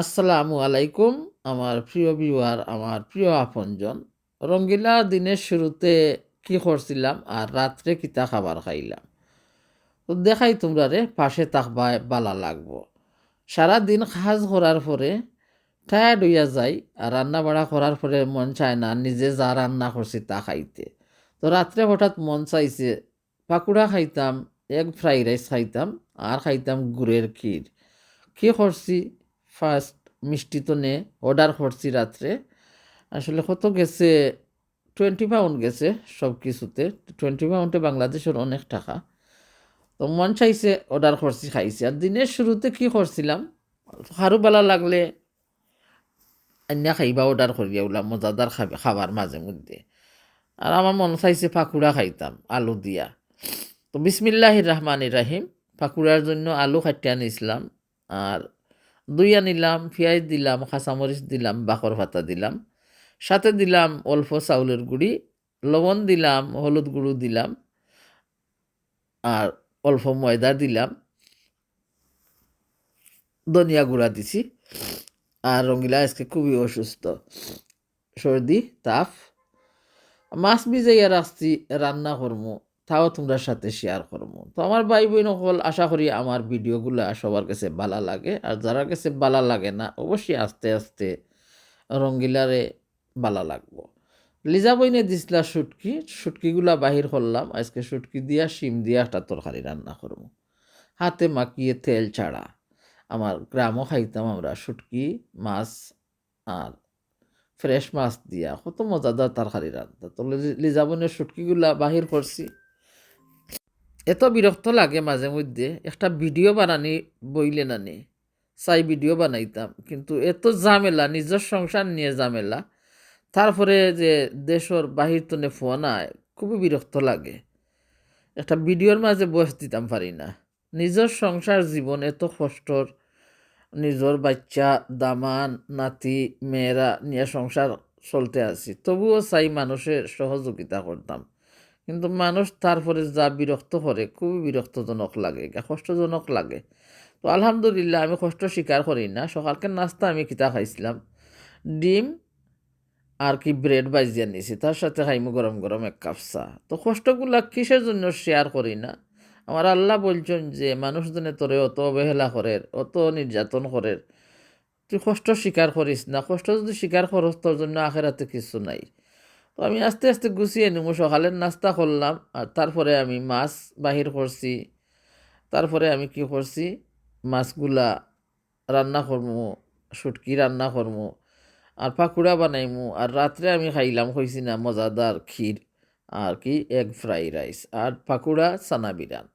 আসসালামু আলাইকুম, আমার প্রিয় ভিউয়ার আমার প্রিয় আপনজন। রঙ্গিলা দিনের শুরুতে কি করছিলাম? আর রাত্রে কিতা খাবার খাইলাম? তো দেখাই তোমরা রে, পাশে তাকবায় বালা লাগবো। সারা দিন কাজ করার পরে টায়ার্ড হইয়া যাই, আর রান্না বাড়া করার পরে মন চায় না নিজে যা রান্না করছি তা খাইতে। তো রাত্রে হঠাৎ মন চাইছে, পাকুড়া খাইতাম এগ ফ্রাই রাইস খাইতাম, আর খাইতাম গুড়ের ক্ষীর। কী করছি? ফার্স্ট মিষ্টি তো নে, অর্ডার করছি রাত্রে। আসলে কত গেছে? টোয়েন্টি পাউন্ড গেছে সব কিছুতে। টোয়েন্টি পাউন্ডে বাংলাদেশের অনেক টাকা। তো মন চাইছে অর্ডার করছি, খাইছি। আর দিনের শুরুতে কি করছিলাম? হারু বেলা লাগলে অন্য খাইবা, অর্ডার করিয়া ওলাম মজাদার খাবে, খাবার মাঝে মধ্যে। আর আমার মন চাইছে পাকুড়া খাইতাম, আলু দিয়া। তো বিসমিল্লাহির রহমান রাহিম, পাকুড়ার জন্য আলু খাটিয়ে আনিছিলাম আর দই নিলাম পেঁয়াজ দিলাম কাঁচামরিচ দিলাম, বাকর পাতা দিলাম। সাথে দিলাম অল্প চাউলের গুঁড়ি, লবণ দিলাম, হলুদ গুঁড়ো দিলাম, আর অল্প ময়দা দিলাম। ধনিয়া গুঁড়া দিছি। আর রঙ্গিলা আজকে খুবই অসুস্থ। সর্দি তাপ মাছ ভিজাইয়া রাখছি, রান্না করব তাও তোমরা সাথে শেয়ার করব তো আমার ভাই বোন সকল আশা করি আমার ভিডিওগুলো সবার কাছে ভালো লাগে। আর যারা কাছে ভালো লাগে না, অবশ্যই আস্তে আস্তে রঙ্গিলারে ভালো লাগবো। লিজা বইনে দিছিলা শুটকি, শুটকিগুলা বাহির করলাম। আজকে শুটকি দিয়া, শিম দিয়া একটা তরকারি রান্না করব হাতে মাখিয়ে তেল ছাড়া। আমার গ্রামও খাইতাম আমরা শুটকি, মাছ আর ফ্রেশ মাছ দিয়া। কত মজাদার তরকারি রান্না। তো লিজা বোনের শুটকিগুলা বাহির করছি। এত বিরক্ত লাগে মাঝে মধ্যে, একটা ভিডিও বানানি বইলে নানি, চাই ভিডিও বানাইতাম। কিন্তু এত ঝামেলা নিজের সংসার নিয়ে ঝামেলা। তারপরে যে দেশর বাহির তনে ফোন আয়, খুবই বিরক্ত লাগে। একটা ভিডিওর মাঝে বয়স দিতাম পারি না। নিজের সংসার জীবন এত কষ্টর, নিজের বাচ্চা, দামান, নাতি, মেয়েরা নিয়ে সংসার চলতে আছি, তবুও চাই মানুষের সহযোগিতা করতাম। কিন্তু মানুষ তারপরে যা বিরক্ত করে, খুবই বিরক্তজনক লাগে কষ্টজনক লাগে। তো আলহামদুলিল্লাহ, আমি কষ্ট স্বীকার করি না। সকালকে নাস্তা আমি কিতা খাইছিলাম? ডিম আর কি ব্রেড বাজিয়ে নিয়েছি তার সাথে খাইমু গরম গরম এক কাপ চা। তো কষ্টগুলা কিসের জন্য শেয়ার করি না? আমার আল্লাহ বলছেন যে মানুষজনে তোরে অত অবহেলা করে, অত নির্যাতন করে। তুই কষ্ট স্বীকার করিস না। কষ্ট যদি স্বীকার করস, তোর জন্য আখেরাতে কিছু নাই। তো আমি আস্তে আস্তে গুছিয়ে নিব। সকালের নাস্তা করলাম, আর তারপরে আমি মাছ বাহির করছি। তারপরে আমি কি করছি? মাছগুলা রান্না করমু, শুটকি রান্না করমু, আর পাকুড়া বানাইমু। আর রাত্রে আমি খাইলাম হয়েছি না, মজাদার ক্ষীর, আর কি এগ ফ্রাই রাইস আর পাকুড়া সানা বিরান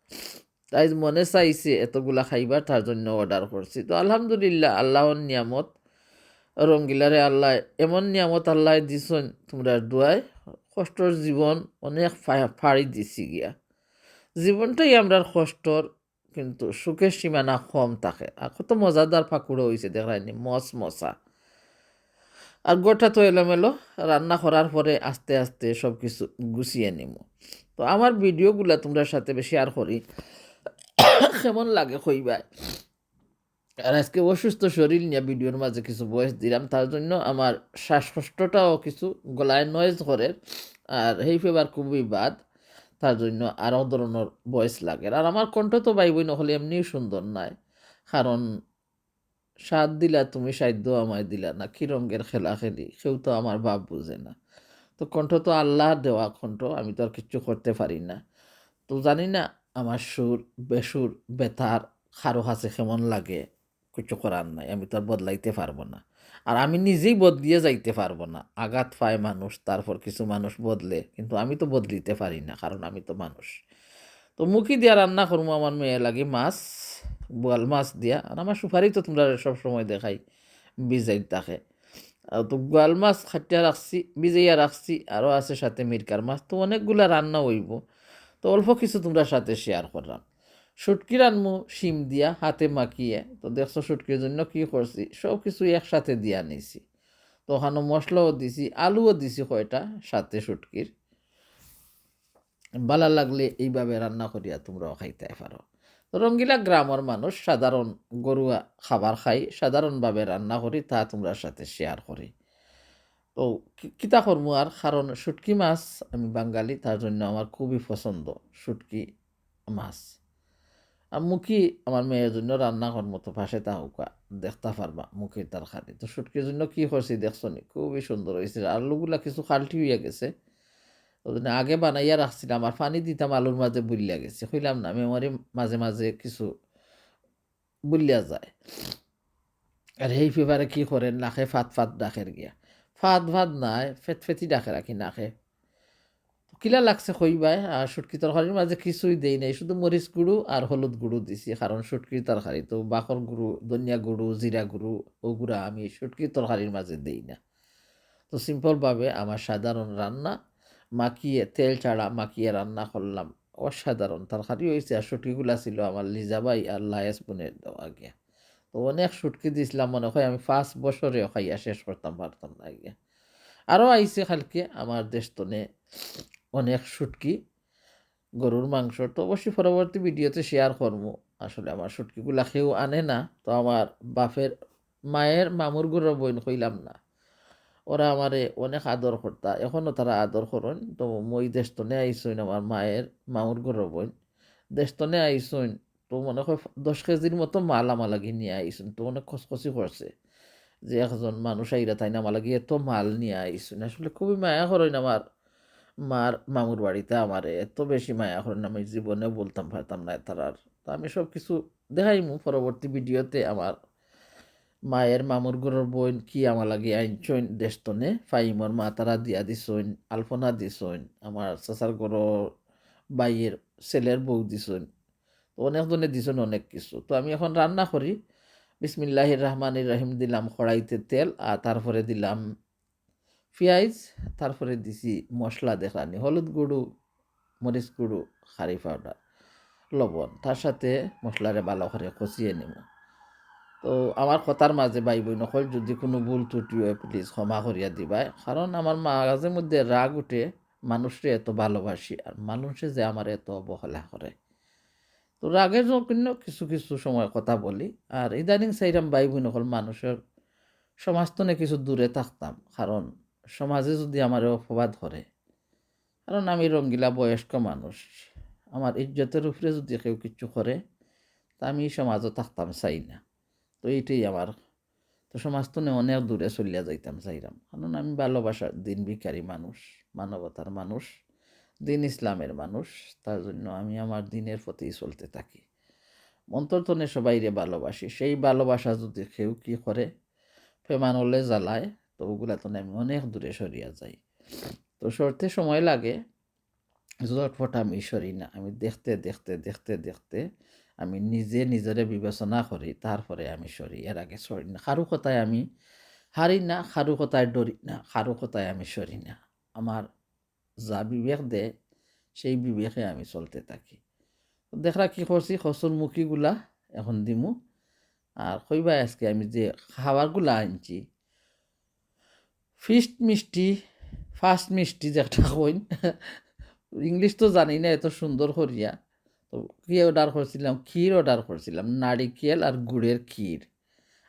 তাই মনে চাইছে, এতগুলা খাইবার, তার জন্য অর্ডার করছি। তো আলহামদুলিল্লাহ, আল্লাহর নিয়ামত রঙ্গিলারে আল্লাহ, এমন নিয়ামত আল্লাহ দিছেন, তোমরা দোয়ায় কষ্টর জীবন অনেক ফাড়ি দিছি গিয়া। জীবনটাই আমরা কষ্টর কিন্তু সুখের সীমানা কম থাকে। আর কত মজাদার ফাঁকুড়ো হয়েছে দেখায়নি মস মশা আর গোটা তো এলোমেলো রান্না করার পরে আস্তে আস্তে সব কিছু গুছিয়ে নিব তো আমার ভিডিওগুলা তোমরা সাথে শেয়ার করি কেমন লাগে কইবায় আর আজকে অসুস্থ শরীর নিয়ে ভিডিওর মাঝে কিছু বয়স দিলাম, তার জন্য আমার শ্বাসকষ্টটাও কিছু গলায় নয়েজ করে আর সেই ফেবার খুবই বাদ, তার জন্য আরও ধরনের বয়স লাগে। আর আমার কণ্ঠ তো বাই বই নহলে এমনিই সুন্দর নয় কারণ স্বাদ দিলা তুমি, সাধ্য আমায় দিলা না, কি রঙের খেলা খেলি সেও তো আমার ভাব বুঝে না। তো কণ্ঠ তো আল্লাহর দেওয়া কণ্ঠ, আমি তো আর কিচ্ছু করতে পারি না। তো জানি না আমার সুর, বেসুর, বেতার খারো হাসে কেমন লাগে। কিছু করার নাই, আমি তো আর বদলাইতে পারব না। আর আমি নিজেই বদলিয়ে যাইতে পারব না। আঘাত পায় মানুষ, তারপর কিছু মানুষ বদলে, কিন্তু আমি তো বদলিতে পারি না, কারণ আমি তো মানুষ। তো মুখি দিয়া রান্না করব আমার মেয়ে লাগে, মাছ, বোয়াল মাছ দিয়া। আর আমার সুপারি তো তোমরা সব সময় দেখাই, বিজাই থাকে। তো গোয়াল মাছ খাটিয়া রাখছি, বিজাইয়া রাখছি আরও আছে সাথে মিরকার মাছ, তো অনেকগুলা রান্না হইব। তো অল্প কিছু তোমরা সাথে শেয়ার করলাম শুটকি রানমু শিম দিয়া হাতে মাখিয়ে, তো দেখছ শুটকির জন্য কি করছি? সব কিছু একসাথে দিয়া নিছি। তো ওখানে মশলাও দিছি, আলুও দিছি কয়টা, সাথে শুটকির। ভালো লাগলে এইভাবে রান্না করিয়া তোমরাও খাইতে পারো। রঙ্গিলা গ্রামের মানুষ সাধারণ গরুয়া খাবার খাই সাধারণভাবে রান্না করি, তা তোমরা সাথে শেয়ার করি। তো কিতা করমু আর? কারণ শুটকি মাছ আমি বাঙালি, তার জন্য আমার খুবই পছন্দ শুটকি মাছ। মুখি আমার মেয়ের জন্য রান্না মতো পাশে তাহুকা দেখতে পারবা, মুখির তরকারি তো শুটকির জন্য কি করছি দেখছ নি? খুবই সুন্দর হয়েছে। আলুগুলা কিছু খালটি হইয়া গেছে। জন্য আগে বানাইয়া রাখছিলাম, আর পানি দিতাম আলুর মাঝে বুলিয়া গেছে। হইলাম না, মেমোরি মাঝে মাঝে কিছু বুলিয়া যায়। আর সেই ফেভারে কি করেন, নাখে ফাত ফাত ডাকের গিয়া। ফাত ভাত নাই ফেট ফেটি ডাকে রাখি নাখে। কিলা লাগছে কইবাই আর শুটকি তরকারির মাঝে কিছুই দেই নাই, শুধু মরিচ গুঁড়ো আর হলুদ গুঁড়ো দিছি, কারণ শুটকির তরকারি তো বাকর গুঁড়ো, ধনিয়া গুঁড়ো, জিরা গুঁড়ো ও গুঁড়া আমি শুটকির তরকারির মাঝে দেই না। তো সিম্পলভাবে আমার সাধারণ রান্না, মাখিয়ে, তেল ছাড়া মাখিয়ে রান্না করলাম, অসাধারণ তরকারি হয়েছে আর শুটকিগুলা ছিল আমার লিজাবাই আর লায়েস বোনের দেওয়া গিয়া। তো অনেক শুটকি দিছিলাম, মনে হয় আমি ফার্স্ট বছরে খাইয়া শেষ করতাম, পারতাম না গিয়া। আরও আইসে খালকে আমার দেশতনে অনেক শুটকি গরুর মাংস। তো অবশ্যই পরবর্তী ভিডিওতে শেয়ার করব। আসলে আমার শুটকিগুলা কেউ আনে না, তো আমার বাপের মায়ের মামুর গুড়ের বইন কইলাম না। ওরা আমারে অনেক আদর করতা এখনও তারা আদর করেন। তো মই দেশতনে আইসইন আমার মায়ের মামুর ঘরের বইন। দেশতনে আইসইন, তো মনে হয় দশ কেজির মতো মাল আমার আমালাগি নিয়ে আইসুন তো অনেক খসখসি করছে যে একজন মানুষ আইরা তাই না আমালাগি এত মাল নিয়ে আইসুন আসলে খুবই মায়া করেন আমার মার মামুর বাড়িতে আমার এত বেশি মায়া করেন আমি জীবনে বলতাম, পারতাম না তারার তো আমি সব কিছু দেখাইমু পরবর্তী ভিডিওতে আমার মায়ের মামুর ঘরের বোন কি আমার লাগে আইনছইন দেশতনে ফাইমর মা তারা দিয়া দিছইন আলপনা দিছইন আমার চাচার ঘরের বাইয়ের ছেলের বউ দিছইন অনেকজনে দিছইন অনেক কিছু। তো আমি এখন রান্না করি। বিসমিল্লাহির রহমানির রহিম দিলাম কড়াইতে তেল আর তারপরে দিলাম পেঁয়াজ, তারপরে দিছি মশলা দেখানি, হলুদ গুঁড়ো, মরিচ গুঁড়ো, খারি পাউডার, লবণ, তার সাথে মশলারে ভালো করে কষিয়ে নেব। তো আমার কথার মাঝে বাই বই নকল যদি কোনো ভুল ত্রুটি হয় প্লিজ ক্ষমা করিয়া দিবাই কারণ আমার মাঝে মধ্যে রাগ উঠে মানুষরে এত ভালোবাসি আর মানুষে যে আমার এত অবহেলা করে। তো রাগের জন্য কিছু কিছু সময় কথা বলি। আর ইদানিং সেইরাম বাই বই নকল মানুষের সমাজ তো কিছু দূরে থাকতাম। কারণ সমাজে যদি আমার অপবাদ করে কারণ আমি রঙ্গিলা বয়স্ক মানুষ, আমার ইজ্জতের উপরে যদি কেউ কিছু করে, তা আমি সমাজও থাকতাম চাই না। তো এইটাই আমার, তো সমাজ তো অনেক দূরে চলিয়া যাইতাম চাইরাম। কারণ আমি ভালোবাসার দিন ভিকারি মানুষ, মানবতার মানুষ, দিন ইসলামের মানুষ, তার জন্য আমি আমার দিনের প্রতি চলতে থাকি। অন্তর্তনে সবাইরে ভালোবাসি, সেই ভালোবাসা যদি কেউ কী করে হলে জ্বালায় তো ওগুলা তো আমি অনেক দূরে সরিয়া যাই। তো সরতে সময় লাগে ঝটফট আমি সরি না, আমি দেখতে দেখতে দেখতে দেখতে আমি নিজে নিজরে বিবেচনা করি, তারপরে আমি সরি। এর আগে সরি না, কারও কথায় আমি হারি না, কারও কথায় ডরি না, কারও কথায় আমি সরি না। আমার যা বিবেক দে সেই বিবেকে আমি চলতে থাকি। দেখরা কি করছি খসুরমুখীগুলা এখন দিমু। আর কইবা আজকে আমি যে খাবারগুলা আনছি ফিস্ট মিষ্টি ফার্স্ট মিষ্টি যেটা কইন। ইংলিশ তো জানি না, এত সুন্দর করিয়া। তো কি অর্ডার করছিলাম, ক্ষীর অর্ডার করছিলাম, নারিকেল আর গুড়ের ক্ষীর।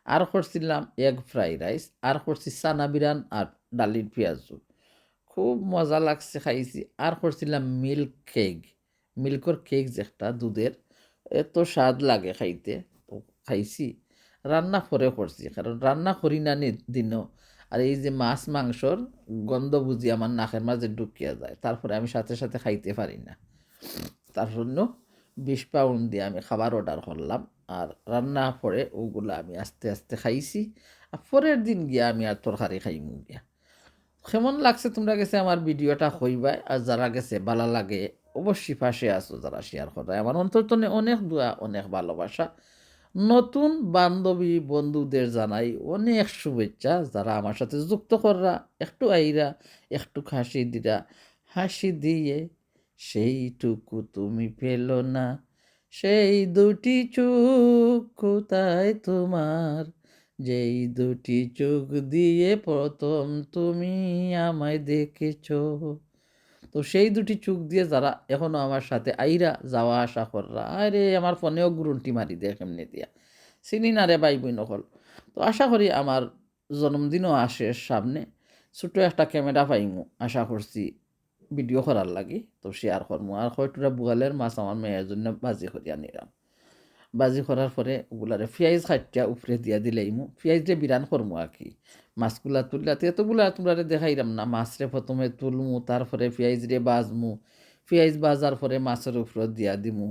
আর করছিলাম এগ ফ্রাইড রাইস আর করছি চানা বিরান আর ডালির পেঁয়াজু। খুব মজা লাগছে খাইছি। আর করছিলাম মিল্ক কেক মিল্কর কেক যেটা, দুধের, এত স্বাদ লাগে খাইতে। খাইছি। রান্না পরে করছি, কারণ রান্না করি না দিনও। আর এই যে মাছ, মাংসর গন্ধ বুঝি আমার নাকের মাঝে ঢুকিয়া যায়। তারপরে আমি সাথে সাথে খাইতে পারি না। তার জন্য বিশ পাউন্ড দিয়ে আমি খাবার অর্ডার করলাম আর রান্না পরে ওগুলো আমি আস্তে আস্তে খাইছি। আর পরের দিন গিয়া আমি আর তরকারি খাইমু গিয়া। কেমন লাগছে তোমরা গেছে আমার ভিডিওটা হইবাই আর যারা গেছে ভালো লাগে, অবশ্যই পাশে আসো যারা শেয়ার করে আমার অন্তর্তনে অনেক দোয়া, অনেক ভালোবাসা। নতুন বান্ধবী বন্ধুদের জানাই অনেক শুভেচ্ছা। যারা আমার সাথে যুক্ত কররা, একটু আইরা, একটু হাসি দিরা, হাসি দিয়ে, সেইটুকু তুমি পেল না, সেই দুটি চোখ কোথায় তোমার? যেই দুটি চোখ দিয়ে প্রথম তুমি আমায় দেখেছ। তো সেই দুটি চোখ দিয়ে যারা এখনও আমার সাথে আইরা যাওয়া আসা কররা আরে আমার ফোনেও গুরুন্টি মারি দেয় কেমনে দিয়া। চিনি না রে বাই বই নকল তো আশা করি আমার জন্মদিনও আসে সামনে। ছোটো একটা ক্যামেরা পাইমু, আশা করছি ভিডিও করার লাগে। তো শেয়ার করমু। আর হয়তোরা বুয়ালের মাছ আমার মেয়ের জন্য বাজি করিয়া নিলাম। বাজি করার পরে ওগুলারে পিঁয়াজ খাটিয়া উপরে দিয়া দিলেইমু পিঁয়াজ দিয়ে বিরান করমু আর কি। মাছগুলা তুললা এতগুলা তোমরা দেখাইলাম না। মাছরে প্রথমে তুলমু, তারপরে পিঁয়াজ রে বাজমু। পিঁয়াজ বাজার পরে মাছের উপরে দিয়া দিমু।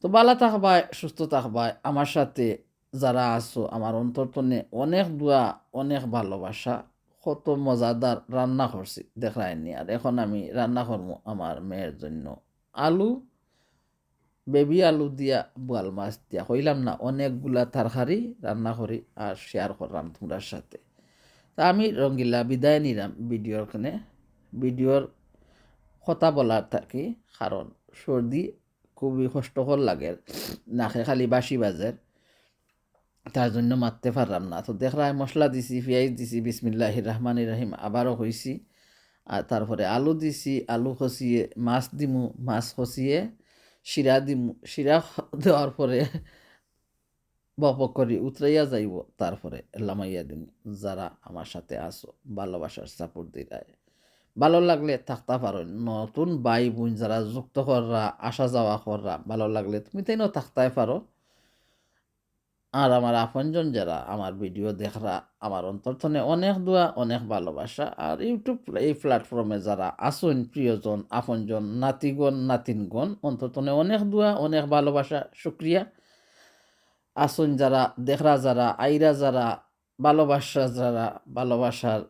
তো বালা থাকবায় সুস্থ থাকবায় আমার সাথে যারা আছো, আমার অন্তর্তনে অনেক দোয়া, অনেক ভালোবাসা। কত মজাদার রান্না করছি দেখায়নি আর এখন আমি রান্না করব আমার মেয়ের জন্য। আলু বেবি আলু দিয়া বোয়াল মাছ দিয়া হইলাম না, অনেকগুলা তরকারি রান্না করি আর শেয়ার করলাম তোমরার সাথে। তা আমি রঙ্গিলা বিদায় নিলাম ভিডিওর কানে। ভিডিওর কথা বলার থাকি, কারণ সর্দি খুবই কষ্টকর লাগে, নাকে খালি বাসি বাজের তার জন্য মারতে পারলাম না। তো দেখলাম মশলা দিছি, পেঁয়াজ দিছি বিসমিল্লাহ রহমান রাহিম আবারও হয়েছি আর তারপরে আলু দিছি, আলু খসিয়ে মাছ দিমু, মাছ খসিয়ে শিরা দিম, শিরা দেওয়ার পরে বপক করি, উতরাইয়া যাইব, তারপরে লামাইয়া দিম, যারা আমার সাথে আসো, ভালোবাসার সাপোর্ট দিলায় ভালো লাগলে থাকতে পারো নতুন বাই বোন যারা যুক্ত কররা আসা যাওয়া কররা ভালো লাগলে তুমি তাই থাকতে পারো। আর আমার আপনজন যারা আমার ভিডিও দেখরা, আমার অন্তর্থনে অনেক দোয়া, অনেক ভালোবাসা। আর ইউটিউব এই প্ল্যাটফর্মে যারা আসুন প্রিয়জন, আপনজন, নাতিগণ, নাতিনগণ, অন্তর্থনে অনেক দোয়া, অনেক ভালোবাসা, শুক্রিয়া। আসুন যারা দেখরা, যারা আইরা, যারা ভালোবাসা, যারা ভালোবাসার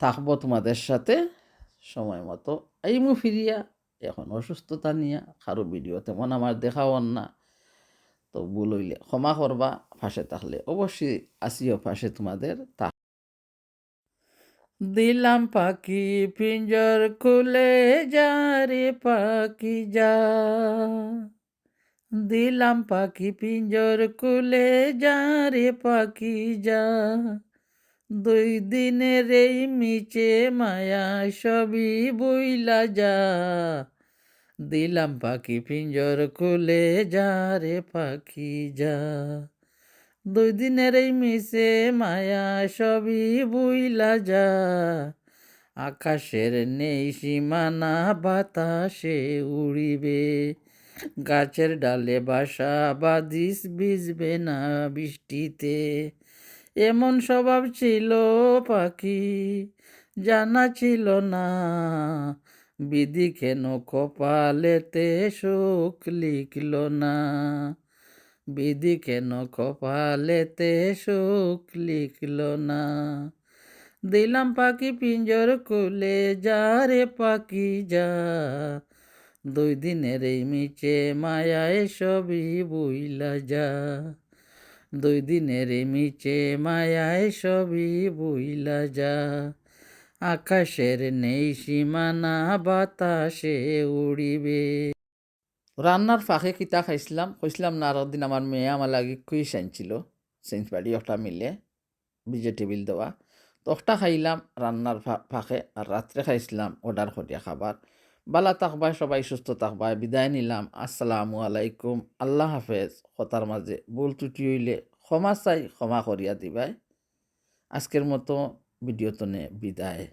থাকব তোমাদের সাথে, সময় মতো। আইমু ফিরিয়া, এখন অসুস্থতা নিয়ে, কারও ভিডিও তেমন আমার দেখাও না। তো ভুল হইলে ক্ষমা করবা, ফাঁসে থাকলে অবশ্যই আসিও ফাঁসে তোমাদের তা। দিলাম পাখি পিঞ্জর খুলে যা রে পাখি যা। দিলাম পাখি পিঞ্জর খুলে যা রে পাখি যা। দুই দিনের এই মিচে মায়া সবই বইলা যা। দিলাম পাখি পিঞ্জর খুলে যা রে পাখি যা। দুই দিনের এই মিশে মায়া সবই বুইলা যা। আকাশের নেই সীমানা, বাতাসে উড়িবে। গাছের ডালে বাসা বাদিস ভিজবে না বৃষ্টিতে। এমন স্বভাব ছিল পাখি, জানা ছিল না। বিধি কেন কপালেতে সুখ লিখল না। বিধি কেন কপালেতে সুখ লিখল না। দিলাম পাখি পিঞ্জর কুলে যা রে পাখি যা। দুই দিনের এই মিচে মায়ায় সবই বুইলা যা। দুই দিনের মিচে মায়ায় সবই বুইলা যা। আকাশের নেই সীমানা, বাতাসে উড়িবে। রান্নার ফাঁকে কিতা খাইছিলাম। কইছিলাম না আর দিন আমার মেয়ে আমার লাগে কুইস আনছিল সেন্স বাড়ি একটা মিলে ভেজিটেবিল দেওয়া। তো একটা খাইলাম রান্নার ফাঁকে। আর রাত্রে খাইছিলাম অর্ডার করিয়া খাবার। বালা তাকবাই সবাই সুস্থ তাকবাই বিদায় নিলাম। আসসালামু আলাইকুম, আল্লাহ হাফেজ। কথার মাঝে ভুল ত্রুটি হইলে ক্ষমা চাই, ক্ষমা করিয়া দিবাই। আজকের মতো ভিডিও তনে বিদায়।